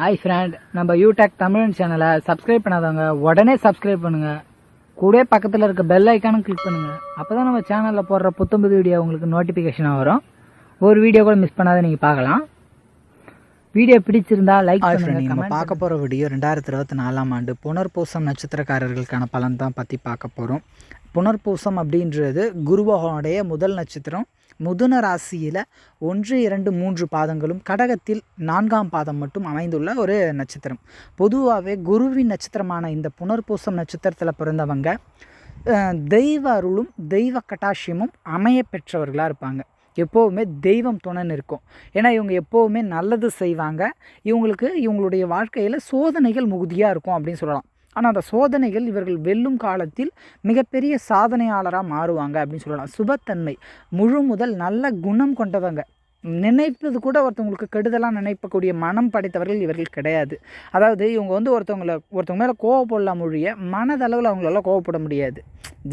Hi friend நம்ம யூடெக் தமிழன் சேனலை சப்ஸ்கிரைப் பண்ணாதவங்க உடனே சப்ஸ்கிரைப் பண்ணுங்க. கூடவே பக்கத்தில் இருக்க பெல் ஐக்கானும் கிளிக் பண்ணுங்க. அப்பதான் நம்ம சேனலில் போடுற புத்தம்புது வீடியோ உங்களுக்கு நோட்டிஃபிகேஷனாக வரும். ஒரு வீடியோ கூட மிஸ் பண்ணாத நீங்கள் பார்க்கலாம். வீடியோ பிடிச்சிருந்தா லைக் பண்ணுங்க நம்ம பார்க்க போகிற வீடியோ ரெண்டாயிரத்தி இருபத்தி நாலாம் ஆண்டு புனர்பூசம் நட்சத்திரக்காரர்களுக்கான பலன் தான் பற்றி பார்க்க போகிறோம் புனர்பூசம் அப்படின்றது குருபகவானுடைய முதல் நட்சத்திரம். முதுன ராசியில் ஒன்று இரண்டு மூன்று பாதங்களும் கடகத்தில் நான்காம் பாதம் மட்டும் அமைந்துள்ள ஒரு நட்சத்திரம். பொதுவாகவே குருவின் நட்சத்திரமான இந்த புனர்பூசம் நட்சத்திரத்தில் பிறந்தவங்க தெய்வ அருளும் தெய்வ கட்டாட்சியமும் அமைய பெற்றவர்களாக இருப்பாங்க. எப்போவுமே தெய்வம் துணைன்னு இருக்கும். ஏன்னா இவங்க எப்போவுமே நல்லது செய்வாங்க. இவங்களுக்கு இவங்களுடைய வாழ்க்கையில் சோதனைகள் மிகுதியாக இருக்கும் அப்படின்னு சொல்லலாம். ஆனால் அந்த சோதனைகள் இவர்கள் வெல்லும் காலத்தில் மிகப்பெரிய சாதனையாளராக மாறுவாங்க அப்படின்னு சொல்லலாம். சுபத்தன்மை முழு முதல் நல்ல குணம் கொண்டவங்க. நினைப்பது கூட ஒருத்தவங்களுக்கு கெடுதலாக நினைப்பக்கூடிய மனம் படைத்தவர்கள் இவர்கள் கிடையாது. அதாவது இவங்க வந்து ஒருத்தவங்கள ஒருத்தவங்க மேலே கோவப்படலாம் மொழிய மனதளவில் அவங்களால கோவப்பட முடியாது.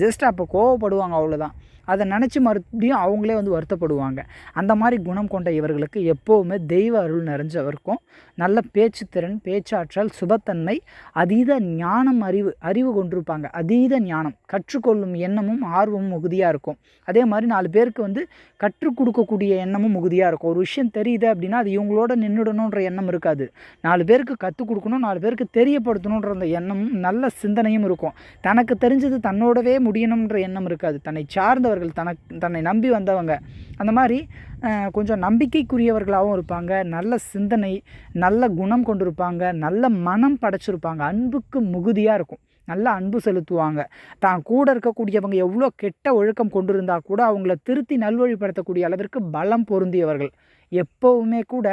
ஜஸ்ட் அப்போ கோவப்படுவாங்க அவ்வளோதான் அதை நினச்சி மறுபடியும் அவங்களே வந்து வருத்தப்படுவாங்க. அந்த மாதிரி குணம் கொண்ட இவர்களுக்கு எப்போவுமே தெய்வ அருள் நிறைஞ்சவருக்கும் நல்ல பேச்சுத்திறன் பேச்சாற்றல் சுபத்தன்மை அதீத ஞானம் அறிவு அறிவு கொண்டிருப்பாங்க. அதீத ஞானம் கற்றுக்கொள்ளும் எண்ணமும் ஆர்வமும் மிகுதியாக இருக்கும். அதே மாதிரி நாலு பேருக்கு வந்து கற்றுக் கொடுக்கக்கூடிய எண்ணமும் மிகுதியாக இருக்கும். ஒரு விஷயம் தெரியுது அப்படின்னா அது இவங்களோட நின்றுடணுன்ற எண்ணம் இருக்காது. நாலு பேருக்கு கற்றுக் கொடுக்கணும் நாலு பேருக்கு தெரியப்படுத்தணுன்ற அந்த எண்ணமும் நல்ல சிந்தனையும் இருக்கும். தனக்கு தெரிஞ்சது தன்னோடவே முடியணுன்ற எண்ணம் இருக்காது. தன்னை சார்ந்தவர் சார்ந்தவர்கள் தனக்கு தன்னை நம்பி வந்தவங்க. அந்த மாதிரி கொஞ்சம் நம்பிக்கைக்குரியவர்களாகவும் இருப்பாங்க. நல்ல சிந்தனை நல்ல குணம் கொண்டிருப்பாங்க. நல்ல மனம் படைச்சிருப்பாங்க. அன்புக்கு மிகுதியாக இருக்கும். நல்ல அன்பு செலுத்துவாங்க. தான் கூட இருக்கக்கூடியவங்க எவ்வளோ கெட்ட ஒழுக்கம் கொண்டிருந்தால் கூட அவங்கள திருத்தி நல்வழிப்படுத்தக்கூடிய அளவிற்கு பலம் பொருந்தியவர்கள். எப்போவுமே கூட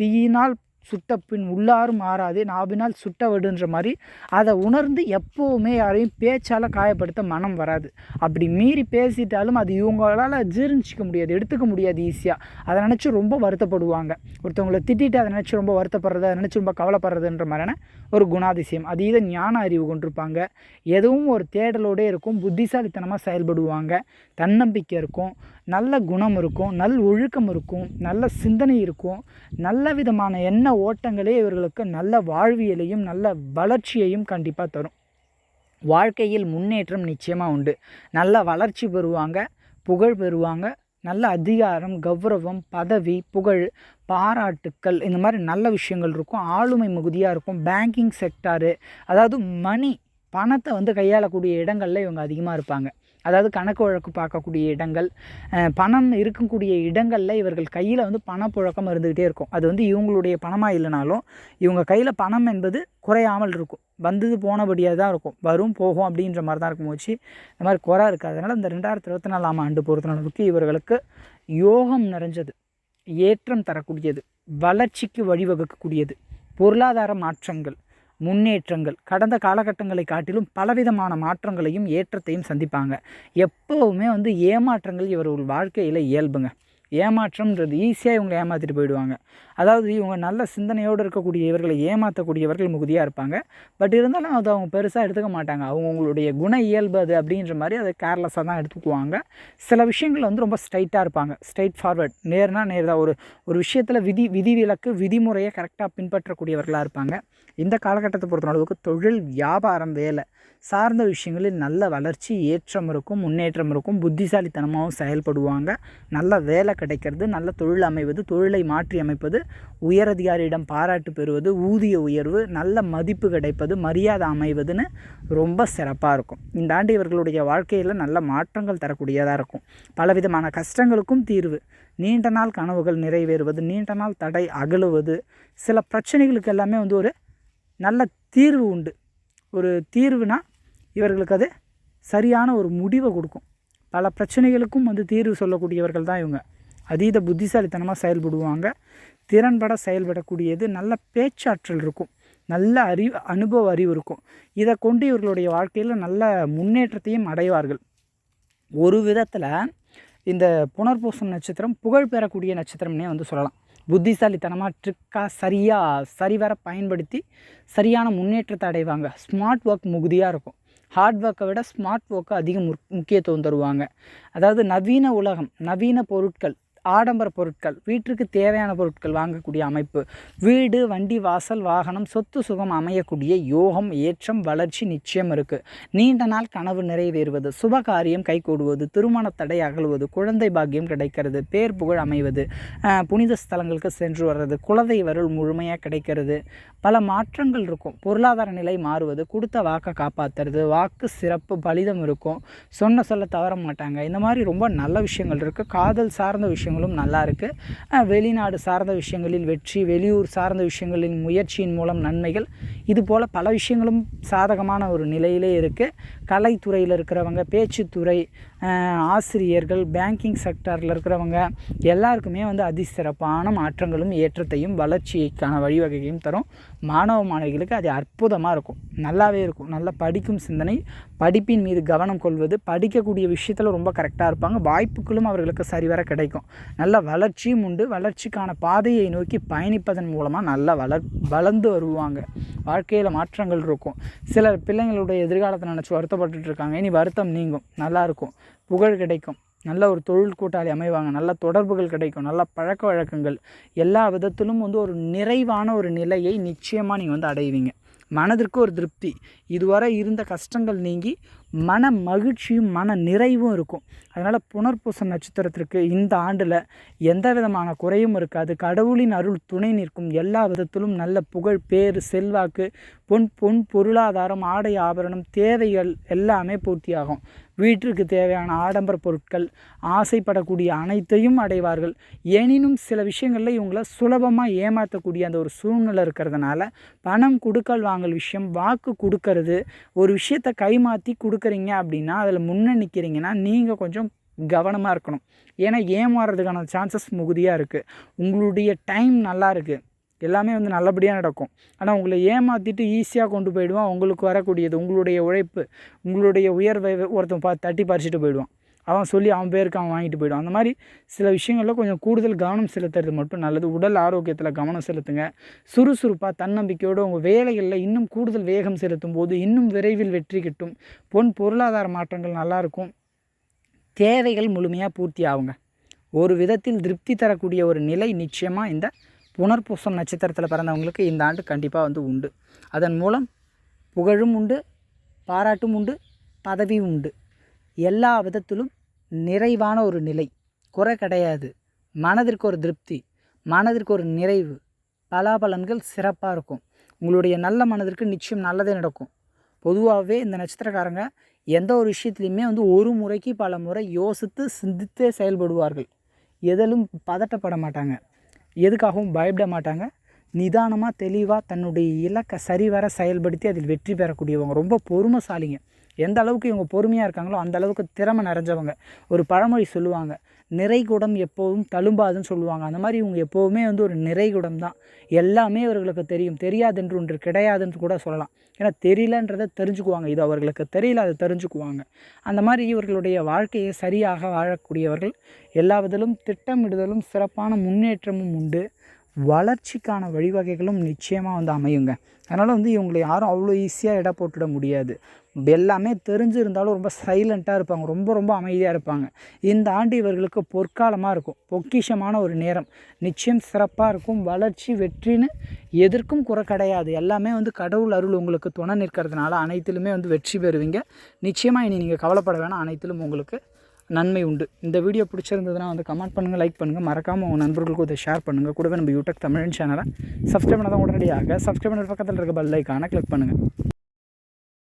தீயினால் சுட்ட பின் உள்ளாரும் மாறாது நாவினால் சுட்ட விடுன்ற மாதிரி அதை உணர்ந்து எப்போவுமே யாரையும் பேச்சால் காயப்படுத்த மனம் வராது. அப்படி மீறி பேசிட்டாலும் அது இவங்களால் ஜீர்ணிச்சிக்க முடியாது எடுத்துக்க முடியாது ஈஸியாக அதை நினச்சி ரொம்ப வருத்தப்படுவாங்க. ஒருத்தவங்களை திட்டிட்டு அதை நினச்சி ரொம்ப வருத்தப்படுறது அதை நினச்சி ரொம்ப கவலைப்படுறதுன்ற மாதிரியான ஒரு குணாதிசயம். அதீத ஞான அறிவு கொண்டிருப்பாங்க. எதுவும் ஒரு தேடலோடே இருக்கும் புத்திசாலித்தனமாக செயல்படுவாங்க. தன்னம்பிக்கை இருக்கும். நல்ல குணம் இருக்கும் நல் ஒழுக்கம் இருக்கும் நல்ல சிந்தனை இருக்கும் நல்ல விதமான எண்ண ஓட்டங்களே இவர்களுக்கு நல்ல வாழ்வியலையும் நல்ல வளர்ச்சியையும் கண்டிப்பாக தரும். வாழ்க்கையில் முன்னேற்றம் நிச்சயமாக உண்டு. நல்ல வளர்ச்சி பெறுவாங்க புகழ் பெறுவாங்க நல்ல அதிகாரம் கௌரவம் பதவி புகழ் பாராட்டுக்கள் இந்த மாதிரி நல்ல விஷயங்கள் இருக்கும் ஆளுமை மிகுதியாக இருக்கும் பேங்கிங் செக்டாரு அதாவது மணி பணத்தை வந்து கையாளக்கூடிய இடங்களில் இவங்க அதிகமாக இருப்பாங்க. அதாவது கணக்கு வழக்கு பார்க்கக்கூடிய இடங்கள் பணம் இருக்கக்கூடிய இடங்களில் இவர்கள் கையில் வந்து பணப்புழக்கம் இருந்துக்கிட்டே இருக்கும். அது வந்து இவங்களுடைய பணமாக இல்லைனாலும் இவங்க கையில் பணம் என்பது குறையாமல் இருக்கும். வந்தது போனபடியாக தான் இருக்கும். வரும் போகும் அப்படின்ற மாதிரி தான் இருக்கும் வச்சு இந்த மாதிரி குறை இருக்காது அதனால் இந்த ரெண்டாயிரத்தி இருபத்தி நாலாம் ஆண்டு பொறுத்தளவுக்கு இவர்களுக்கு யோகம் நிறைஞ்சது. ஏற்றம் தரக்கூடியது. வளர்ச்சிக்கு வழிவகுக்கக்கூடியது. பொருளாதார மாற்றங்கள். முன்னேற்றங்கள். கடந்த காலகட்டங்களை காட்டிலும் பலவிதமான மாற்றங்களையும் ஏற்றத்தையும் சந்திப்பாங்க. எப்போவுமே வந்து ஏமாற்றங்கள் இவர்கள் வாழ்க்கையில் இயல்புங்க. ஏமாற்றம்ன்றது ஈஸியாக இவங்களை ஏமாற்றிட்டு போயிடுவாங்க. அதாவது இவங்க நல்ல சிந்தனையோடு இருக்கக்கூடிய இவர்களை ஏமாற்றக்கூடியவர்கள் மிகுதியாக இருப்பாங்க. பட் இருந்தாலும் அதை அவங்க பெருசாக எடுத்துக்க மாட்டாங்க. அவங்களுடைய குண இயல்பு அது அப்படின்ற மாதிரி அதை கேர்லெஸ்ஸாக தான் எடுத்துக்குவாங்க. சில விஷயங்கள் வந்து ரொம்ப ஸ்ட்ரைட்டாக இருப்பாங்க. ஸ்ட்ரைட் ஃபார்வர்ட் நேர்னா நேர் தான். ஒரு ஒரு விஷயத்தில் விதி விதிவிலக்கு விதிமுறையை கரெக்டாக பின்பற்றக்கூடியவர்களாக இருப்பாங்க. இந்த காலகட்டத்தை பொறுத்த அளவுக்கு தொழில் வியாபாரம் வேலை சார்ந்த விஷயங்களில் நல்ல வளர்ச்சி ஏற்றம் இருக்கும் முன்னேற்றம் இருக்கும் புத்திசாலித்தனமாகவும் செயல்படுவாங்க. நல்ல வேலை கிடைக்கிறது. நல்ல தொழில் அமைவது தொழிலை மாற்றி அமைப்பது உயரதிகாரியிடம் பாராட்டு பெறுவது ஊதிய உயர்வு நல்ல மதிப்பு கிடைப்பது மரியாதை அமைவதுன்னு ரொம்ப சிறப்பாக இருக்கும். இந்த ஆண்டு இவர்களுடைய வாழ்க்கையில் நல்ல மாற்றங்கள் தரக்கூடியதாக இருக்கும். பலவிதமான கஷ்டங்களுக்கும் தீர்வு. நீண்ட நாள் கனவுகள் நிறைவேறுவது நீண்ட நாள் தடை அகலுவது சில பிரச்சனைகளுக்கு எல்லாமே வந்து ஒரு நல்ல தீர்வு உண்டு. ஒரு தீர்வுனா இவர்களுக்கு அது சரியான ஒரு முடிவை கொடுக்கும். பல பிரச்சனைகளுக்கும் வந்து தீர்வு சொல்லக்கூடியவர்கள் தான் இவங்க. அதீத புத்திசாலித்தனமாக செயல்படுவாங்க. திறன்பட செயல்படக்கூடியது நல்ல பேச்சாற்றல் இருக்கும். நல்ல அறிவு அனுபவ அறிவு இருக்கும். இதை கொண்டு இவர்களுடைய வாழ்க்கையில் நல்ல முன்னேற்றத்தையும் அடைவார்கள். ஒரு விதத்தில் இந்த புனர்பூசம் நட்சத்திரம் புகழ் பெறக்கூடிய நட்சத்திரம்னே வந்து சொல்லலாம். புத்திசாலித்தனமாக ட்ரிக்காக சரியாக சரிவர பயன்படுத்தி சரியான முன்னேற்றத்தை அடைவாங்க. ஸ்மார்ட் ஒர்க் மிகுதியாக இருக்கும். ஹார்ட் ஒர்க்கை விட ஸ்மார்ட் ஒர்க்கு அதிக முக் முக்கியத்துவம் தருவாங்க. அதாவது நவீன உலகம் நவீன பொருட்கள் ஆடம்பர பொருட்கள் வீட்டிற்கு தேவையான பொருட்கள் வாங்கக்கூடிய அமைப்பு வீடு வண்டி வாசல் வாகனம் சொத்து சுகம் அமையக்கூடிய யோகம் ஏற்றம் வளர்ச்சி நிச்சயம் இருக்குது நீண்ட நாள் கனவு நிறைவேறுவது சுபகாரியம் கைகூடுவது திருமண தடை அகழ்வது குழந்தை பாக்கியம் கிடைக்கிறது பேர் புகழ் அமைவது புனித ஸ்தலங்களுக்கு சென்று வர்றது குலதெய்வருள் முழுமையாக கிடைக்கிறது. பல மாற்றங்கள் இருக்கும். பொருளாதார நிலை மாறுவது கொடுத்த வாக்கை காப்பாற்றுறது வாக்கு சிறப்பு பலிதம் இருக்கும். சொன்ன சொல்ல தவற மாட்டாங்க. இந்த மாதிரி ரொம்ப நல்ல விஷயங்கள் இருக்குது காதல் சார்ந்த விஷயங்கள் விஷயங்களும் நல்லா இருக்குது வெளிநாடு சார்ந்த விஷயங்களில் வெற்றி வெளியூர் சார்ந்த விஷயங்களின் முயற்சியின் மூலம் நன்மைகள் இது போல் பல விஷயங்களும் சாதகமான ஒரு நிலையிலே இருக்குது கலைத்துறையில் இருக்கிறவங்க பேச்சுத்துறை ஆசிரியர்கள் பேங்கிங் செக்டாரில் இருக்கிறவங்க எல்லாருக்குமே வந்து அதிசிறப்பான மாற்றங்களும் ஏற்றத்தையும் வளர்ச்சிக்கான வழிவகையும் தரும். மாணவ மாணவிகளுக்கு அது அற்புதமாக இருக்கும். நல்லாவே இருக்கும். நல்லா படிக்கும் சிந்தனை படிப்பின் மீது கவனம் கொள்வது படிக்கக்கூடிய விஷயத்தில் ரொம்ப கரெக்டாக இருப்பாங்க. வாய்ப்புகளும் அவர்களுக்கு சரிவர கிடைக்கும். நல்ல வளர்ச்சியும் உண்டு. வளர்ச்சிக்கான பாதையை நோக்கி பயணிப்பதன் மூலமாக நல்லா வளர் வளர்ந்து வருவாங்க. வாழ்க்கையில் மாற்றங்கள் இருக்கும். சிலர் பிள்ளைங்களுடைய எதிர்காலத்தை நினச்சி வருத்தப்பட்டுட்டு இருக்காங்க இனி வருத்தம் நீங்கும். நல்லாயிருக்கும் புகழ் கிடைக்கும். நல்ல ஒரு தொழில் கூட்டாளி அமைவாங்க. நல்ல தொடர்புகள் கிடைக்கும். நல்ல பழக்க வழக்கங்கள். எல்லா விதத்திலும் வந்து ஒரு நிறைவான ஒரு நிலையை நிச்சயமாக நீங்கள் வந்து அடைவீங்க. மனதிற்கு ஒரு திருப்தி. இதுவரை இருந்த கஷ்டங்கள் நீங்கி மன மகிழ்ச்சியும் மன நிறைவும் இருக்கும். அதனால் புனர்பூச நட்சத்திரத்திற்கு இந்த ஆண்டில் எந்த விதமான குறையும் இருக்காது. கடவுளின் அருள் துணை நிற்கும். எல்லா விதத்திலும் நல்ல புகழ் பேர் செல்வாக்கு பொன் பொன் பொருளாதாரம் ஆடை ஆபரணம் தேவைகள் எல்லாமே பூர்த்தியாகும். வீட்டிற்கு தேவையான ஆடம்பர பொருட்கள் ஆசைப்படக்கூடிய அனைத்தையும் அடைவார்கள். எனினும் சில விஷயங்களில் இவங்கள சுலபமாக ஏமாற்றக்கூடிய அந்த ஒரு சூழ்நிலை இருக்கிறதுனால பணம் கொடுக்கல் வாங்கல் விஷயம் வாக்கு கொடுக்கறது ஒரு விஷயத்தை கைமாற்றி கொடுக்குறீங்க அப்படின்னா அதில் முன்னே நிற்கிறீங்கன்னா நீங்கள் கொஞ்சம் கவனமாக இருக்கணும். ஏன்னா ஏமாறுறதுக்கான சான்சஸ் மிகுதியாக இருக்குது உங்களுடைய டைம் நல்லா இருக்குது எல்லாமே வந்து நல்லபடியாக நடக்கும். ஆனால் உங்களை ஏமாற்றிட்டு ஈஸியாக கொண்டு போயிடுவான். உங்களுக்கு வரக்கூடியது உங்களுடைய உழைப்பு உங்களுடைய உயர்வை ஒருத்தன் பா தட்டி பறிச்சுட்டு போயிடுவான். அவன் சொல்லி அவன் பேருக்கு அவன் வாங்கிட்டு போய்டும். அந்த மாதிரி சில விஷயங்களில் கொஞ்சம் கூடுதல் கவனம் செலுத்துறது மட்டும் நல்லது. உடல் ஆரோக்கியத்தில் கவனம் செலுத்துங்க. சுறுசுறுப்பாக தன்னம்பிக்கையோடு உங்கள் வேலைகளில் இன்னும் கூடுதல் வேகம் செலுத்தும் போது இன்னும் விரைவில் வெற்றி கிட்டும். பொன் பொருளாதார மாற்றங்கள் நல்லாயிருக்கும் தேவைகள் முழுமையாக பூர்த்தி ஆகுங்க. ஒரு விதத்தில் திருப்தி தரக்கூடிய ஒரு நிலை நிச்சயமாக இந்த புனர்பூசம் நட்சத்திரத்தில் பிறந்தவங்களுக்கு இந்த ஆண்டு கண்டிப்பாக வந்து உண்டு. அதன் மூலம் புகழும் உண்டு பாராட்டும் உண்டு பதவியும் உண்டு. எல்லா விதத்திலும் நிறைவான ஒரு நிலை. குறை கிடையாது. மனதிற்கு ஒரு திருப்தி. மனதிற்கு ஒரு நிறைவு. பலாபலன்கள் சிறப்பாக இருக்கும். உங்களுடைய நல்ல மனதிற்கு நிச்சயம் நல்லதே நடக்கும். பொதுவாகவே இந்த நட்சத்திரக்காரங்க எந்த ஒரு விஷயத்துலையுமே வந்து ஒரு முறைக்கு பல முறை யோசித்து சிந்தித்தே செயல்படுவார்கள். எதிலும் பதட்டப்பட மாட்டாங்க. எதுக்காகவும் பயப்பட மாட்டாங்க. நிதானமாக தெளிவாக தன்னுடைய இலக்கை சரிவர செயல்படுத்தி அதில் வெற்றி பெறக்கூடியவங்க. ரொம்ப பொறுமைசாலிங்க. எந்த அளவுக்கு இவங்க பொறுமையாக இருக்காங்களோ அந்த அளவுக்கு திறமை நிறைஞ்சவங்க. ஒரு பழமொழி சொல்லுவாங்க நிறைகுடம் எப்போதும் தழும்பாதுன்னு சொல்லுவாங்க. அந்த மாதிரி இவங்க எப்போவுமே வந்து ஒரு நிறைகுடம் தான். எல்லாமே இவர்களுக்கு தெரியும். தெரியாதென்று ஒன்று கிடையாதுன்னு கூட சொல்லலாம். ஏன்னா தெரியலன்றதை தெரிஞ்சுக்குவாங்க. இது அவர்களுக்கு தெரியல அதை தெரிஞ்சுக்குவாங்க. அந்த மாதிரி இவர்களுடைய வாழ்க்கையை சரியாக வாழக்கூடியவர்கள் எல்லா திட்டமிடுதலும் சிறப்பான முன்னேற்றமும் உண்டு. வளர்ச்சிக்கான வழிவகைகளும் நிச்சயமாக வந்து அமையுங்க. அதனால் வந்து இவங்களை யாரும் அவ்வளோ ஈஸியாக இட போட்டுட முடியாது. எல்லாமே தெரிஞ்சிருந்தாலும் ரொம்ப சைலண்ட்டாக இருப்பாங்க. ரொம்ப ரொம்ப அமைதியாக இருப்பாங்க. இந்த ஆண்டு இவர்களுக்கு பொற்காலமாக இருக்கும். பொக்கிஷமான ஒரு நேரம். நிச்சயம் சிறப்பாக இருக்கும். வளர்ச்சி வெற்றின்னு எதற்கும் குறை கிடையாது. எல்லாமே வந்து கடவுள் அருள் உங்களுக்கு துணை நிற்கிறதுனால அனைத்திலுமே வந்து வெற்றி பெறுவீங்க. நிச்சயமாக இனி நீங்கள் கவலைப்பட வேணாம். அனைத்திலும் உங்களுக்கு நன்மை உண்டு. இந்த வீடியோ பிடிச்சிருந்ததுன்னா வந்து கமெண்ட் பண்ணுங்கள் லைக் பண்ணுங்கள் மறக்காமல் உங்கள் நண்பர்களுக்கு இதை ஷேர் பண்ணுங்கள் கூடவே நம்ம யூடியூப் தமிழ் சேனலை சப்ஸ்கிரைப் பண்ணாதான் உடனடியாக சப்ஸ்கிரைப் பண்ணுற பக்கத்தில் இருக்க பெல் ஐக்கானை கிளிக் பண்ணுங்கள்